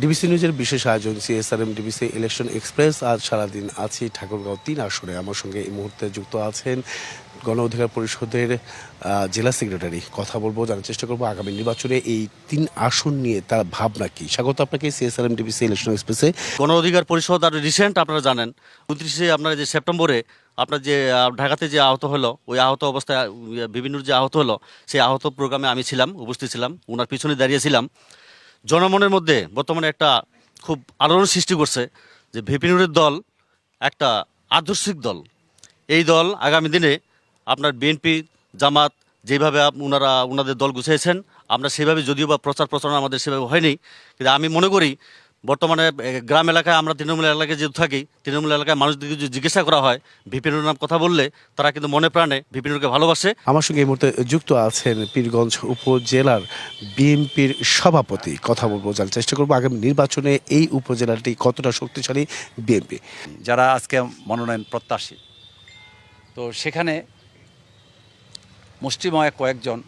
DBC নিউজের বিশেষ আয়োজন, সিএসআরএম, ডিবিসি ইলেকশন এক্সপ্রেস। আজ সারাদিন আছি ঠাকুরগাঁও তিন আসনে আমার সঙ্গে এই মুহূর্তে যুক্ত আছেন গণ অধিকার পরিষদের জেলা সেক্রেটারি। কথা বলব, জানার চেষ্টা করব আগামী নির্বাচনে এই তিন আসন নিয়ে তার ভাবনা কি। স্বাগত আপনাকে সিএসআরএম, ডিবিসি ইলেকশন এক্সপ্রেসে। গণ অধিকার পরিষদ আর রিসেন্ট আপনারা জানেন, উনত্রিশে আপনার যে সেপ্টেম্বরে আপনার যে ঢাকাতে যে আহত হলো, ওই আহত অবস্থায় বিভিন্ন যে আহত হলো, সেই আহত প্রোগ্রামে আমি ছিলাম, উপস্থিত ছিলাম ওনার পিছনে দাঁড়িয়েছিলাম জনমনের মধ্যে বর্তমানে একটা খুব আলোড়ন সৃষ্টি করছে যে ভিপিনুরের দল একটা আদর্শিক দল। এই দল আগামী দিনে আপনার বিএনপি, জামাত, যেভাবে ওনারা ওনাদের দল গুছিয়েছেন আমরা সেভাবে যদিও বা প্রচার প্রচারণা আমাদের সেভাবে হয়নি, কিন্তু আমি মনে করি বর্তমানে গ্রাম এলাকায় আমরা তৃণমূল এলাকায় যেহেতু থাকি তৃণমূল এলাকায় মানুষদেরকে যদি জিজ্ঞাসা করা হয়। বিপিনুর নাম কথা বললে তারা কিন্তু মনে প্রাণে বিপিনুরকে ভালোবাসে। আমার সঙ্গে এই মুহূর্তে যুক্ত আছেন পীরগঞ্জ উপজেলার বিএনপির সভাপতি। কথা বলব জানার চেষ্টা করব আগামী নির্বাচনে এই উপজেলাটি কতটা শক্তিশালী বিএনপি। যারা আজকে মনোনয়ন প্রত্যাশী তো সেখানে মুষ্টিময় কয়েকজন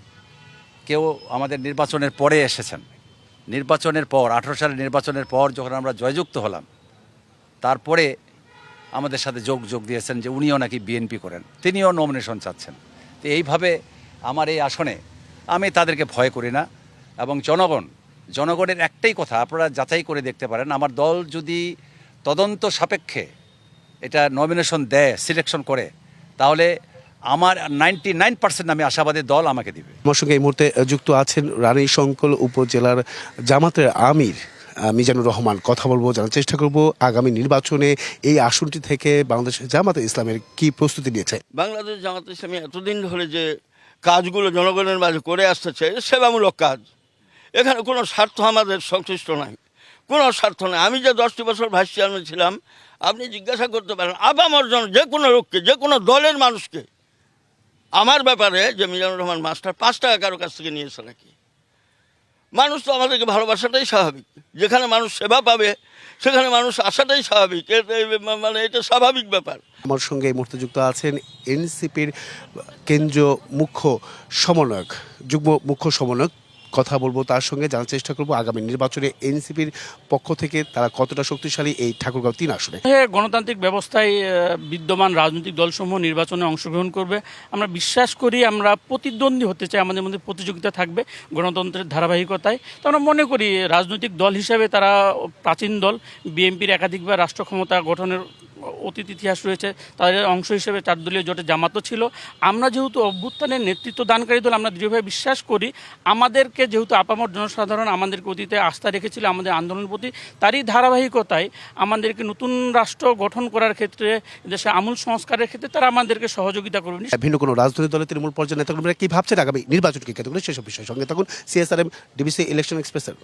কেউ আমাদের নির্বাচনের পরে এসেছেন। নির্বাচনের পর, আঠারো সালের নির্বাচনের পর যখন আমরা জয়যুক্ত হলাম, তারপরে আমাদের সাথে যোগ যোগ দিয়েছেন যে উনিও নাকি বিএনপি করেন। তিনিও নমিনেশন চাচ্ছেন। তো এইভাবে আমার এই আসনে আমি তাদেরকে ভয় করি না এবং জনগণ, জনগণের একটাই কথা, আপনারা যাচাই করে দেখতে পারেন, আমার দল যদি তদন্ত সাপেক্ষে এটা নমিনেশন দেয় সিলেকশন করে, তাহলে আমার নাইনটি নাইন পার্সেন্ট আমি আশাবাদী দল আমাকে দিবে। আমার সঙ্গে এই মুহূর্তে যুক্ত আছেন রানী শঙ্কল উপজেলার জামাতের আমির মিজানুর রহমান। কথা বলব জানার চেষ্টা করব আগামী নির্বাচনে এই আসনটি থেকে বাংলাদেশের জামাতে ইসলামের কি প্রস্তুতি নিয়েছে। বাংলাদেশ জামাত ইসলামী এতদিন ধরে যে কাজগুলো জনগণের মাঝে করে আসতেছে সেবামূলক কাজ। এখানে কোনো স্বার্থ আমাদের সংশ্লিষ্ট নাই। কোনো স্বার্থ নাই। আমি যে দশটি বছর ভাইস চেয়ারম্যান ছিলাম আপনি জিজ্ঞাসা করতে পারেন আবামর জন যে কোনো লোককে যে কোনো দলের মানুষকে আমার ব্যাপারে যে মিজানুর রহমান মাস্টার পাঁচ টাকা কারও কাছ থেকে নিয়েছে নাকি? মানুষ তো আমাদেরকে ভালোবাসাটাই স্বাভাবিক। যেখানে মানুষ সেবা পাবে, সেখানে মানুষ আসাটাই স্বাভাবিক। মানে এটা স্বাভাবিক ব্যাপার। আমার সঙ্গে এই মুহূর্তে যুক্ত আছেন এনসিপির কেন্দ্রীয় মুখ্য সমন্বয়ক, যুগ্ম মুখ্য সমন্বয়ক কথা বলব, তার সঙ্গে জানার চেষ্টা করব আগামী নির্বাচনে এনসিপির পক্ষ থেকে তারা কতটা শক্তিশালী এই ঠাকুরগাঁও তিন আসনে। গণতান্ত্রিক ব্যবস্থায় বিদ্যমান রাজনৈতিক দলসমূহ নির্বাচনে অংশগ্রহণ করবে। আমরা বিশ্বাস করি আমরা প্রতিদ্বন্দ্বী হতে চাই, আমাদের মধ্যে প্রতিযোগিতা থাকবে গণতন্ত্রের ধারাবাহিকতায়। তো আমরা মনে করি রাজনৈতিক দল হিসেবে তারা প্রাচীন দল, বিএনপির একাধিকবার রাষ্ট্র ক্ষমতা গঠনের অতীত ইতিহাস রয়েছে তাদের অংশ হিসেবে চার দলীয় জোটে জামাতও ছিল। আমরা যেহেতু অভ্যুত্থানের নেতৃত্ব দানকারী দল, আমরা দৃঢ়ভাবে বিশ্বাস করি, আমাদেরকে যেহেতু আপামর জনসাধারণ আমাদেরকে অতীতে আস্থা রেখেছিল আমাদের আন্দোলনের প্রতি, তারই ধারাবাহিকতায় আমাদেরকে নতুন রাষ্ট্র গঠন করার ক্ষেত্রে দেশে আমূল সংস্কারের ক্ষেত্রে তারা আমাদেরকে সহযোগিতা করবেন ভিন্ন কোনো রাজনৈতিক দলের তৃণমূল পর্যায়ে নেতাকর্মীরা কি ভাবছেন আগামী নির্বাচনকে করে? সেসব বিষয়ের সঙ্গে থাকুন সিএসআরএম ডিবিসি ইলেকশন এক্সপ্রেসের